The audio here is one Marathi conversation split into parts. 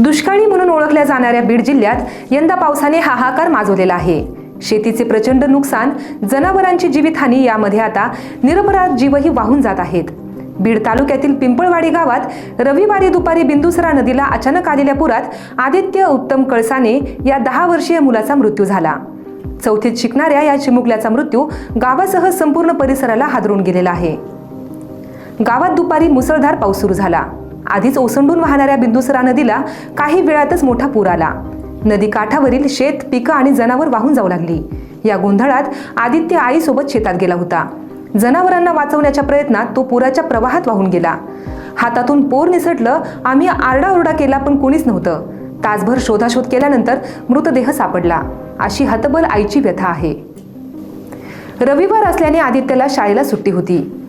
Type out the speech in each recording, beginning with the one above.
दुष्काळी म्हणून ओळखल्या जाणाऱ्या बीड जिल्ह्यात यंदा पावसाने हाहाकार माजवलेला आहे. शेतीचे प्रचंड नुकसान जनावरांची जीवितहानी यामध्ये आता निरपराध जीवही वाहून जात आहेत. बीड तालुक्यातील पिंपळवाडी गावात रविवारी दुपारी बिंदुसरा नदीला अचानक आलेल्या पुरात आदित्य उत्तम कळसाने या दहा वर्षीय मुलाचा मृत्यू झाला. चौथीत शिकणाऱ्या या चिमुकल्याचा मृत्यू गावासह संपूर्ण परिसराला हादरून गेलेला आहे. गावात दुपारी मुसळधार पाऊस सुरू झाला. आधीच ओसंडून वाहणाऱ्या बिंदुसरा नदीला काही वेळातच मोठा पूर आला. नदी काठावरील शेत पिकं आणि जनावर वाहून जाऊ लागली. या गोंधळात आदित्य आईसोबत शेतात गेला होता. जनावरांना वाचवण्याच्या प्रयत्नात तो पुराच्या प्रवाहात वाहून गेला. हातातून पोर निसटलं आम्ही आरडाओरडा केला पण कोणीच नव्हतं. तासभर शोधाशोध केल्यानंतर मृतदेह सापडला. अशी हतबल आईची व्यथा आहे. रविवार असल्याने आदित्यला शाळेला सुट्टी होती.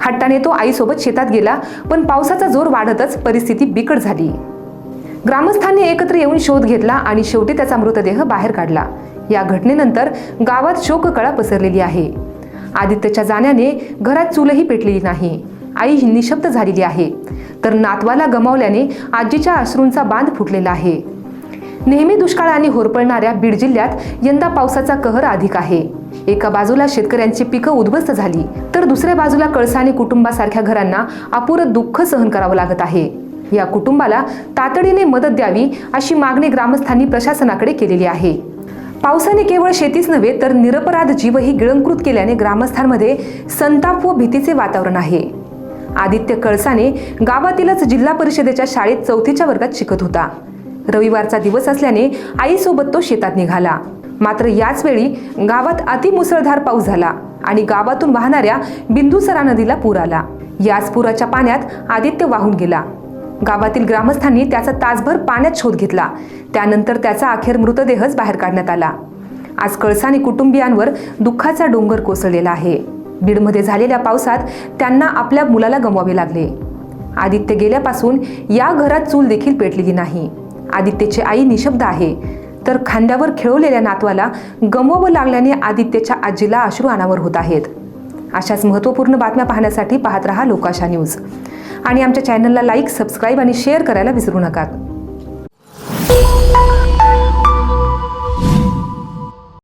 हट्टाने तो आईसोबत शेतात गेला पण पावसाचा जोर वाढतच परिस्थिती बिकट झाली. ग्रामस्थांनी एकत्र येऊन शोध घेतला आणि शेवटी त्याचा मृतदेह बाहेर काढला. या घटनेनंतर गावात शोककळा पसरलेली आहे. आदित्यच्या जाण्याने घरात चूलही पेटलेली नाही. आई ही निशब्द झालेली आहे. तर नातवाला गमावल्याने आजीच्या अश्रूंचा बांध फुटलेला आहे. नेहमी दुष्काळाने होरपळणाऱ्या बीड जिल्ह्यात यंदा पावसाचा कहर अधिक आहे. एका बाजूला शेतकऱ्यांची पिकं उद्ध्वस्त झाली तर दुसऱ्या बाजूला कळसाने कुटुंबासारख्या घरांना अपुरं दुःख सहन करावं लागत आहे. या कुटुंबाला तातडीने मदत द्यावी अशी मागणी ग्रामस्थांनी प्रशासनाकडे केलेली आहे. पावसाने केवळ शेतीच नव्हे तर निरपराध जीवही गिळंकृत केल्याने ग्रामस्थांमध्ये संताप व भीतीचे वातावरण आहे. आदित्य कळसाने गावातीलच जिल्हा परिषदेच्या शाळेत चौथीच्या वर्गात शिकत होता. रविवारचा दिवस असल्याने आईसोबत तो शेतात निघाला. मात्र याच वेळी गावात अतिमुसळधार पाऊस झाला आणि गावातून वाहणाऱ्या बिंदुसरा नदीला पूर आला. याच पुराच्या पाण्यात आदित्य वाहून गेला. गावातील ग्रामस्थांनी त्याचा तासभर पाण्यात शोध घेतला. त्यानंतर त्याचा अखेर मृतदेहच बाहेर काढण्यात आला. आज कळसाने कुटुंबियांवर दुःखाचा डोंगर कोसळलेला आहे. बीडमध्ये झालेल्या पावसात त्यांना आपल्या मुलाला गमवावे लागले. आदित्य गेल्यापासून या घरात चूल देखील पेटलेली नाही. आदित्यची आई निशब्द आहे. तर खांद्यावर खेळवलेल्या नातवाला गमवावं लागल्याने आदित्यच्या आजीला अश्रू अनावर होत आहेत. अशाच महत्त्वपूर्ण बातम्या पाहण्यासाठी पाहत रहा लोकाशा न्यूज. आणि आमच्या चॅनलला लाईक सबस्क्राईब आणि शेअर करायला विसरू नका.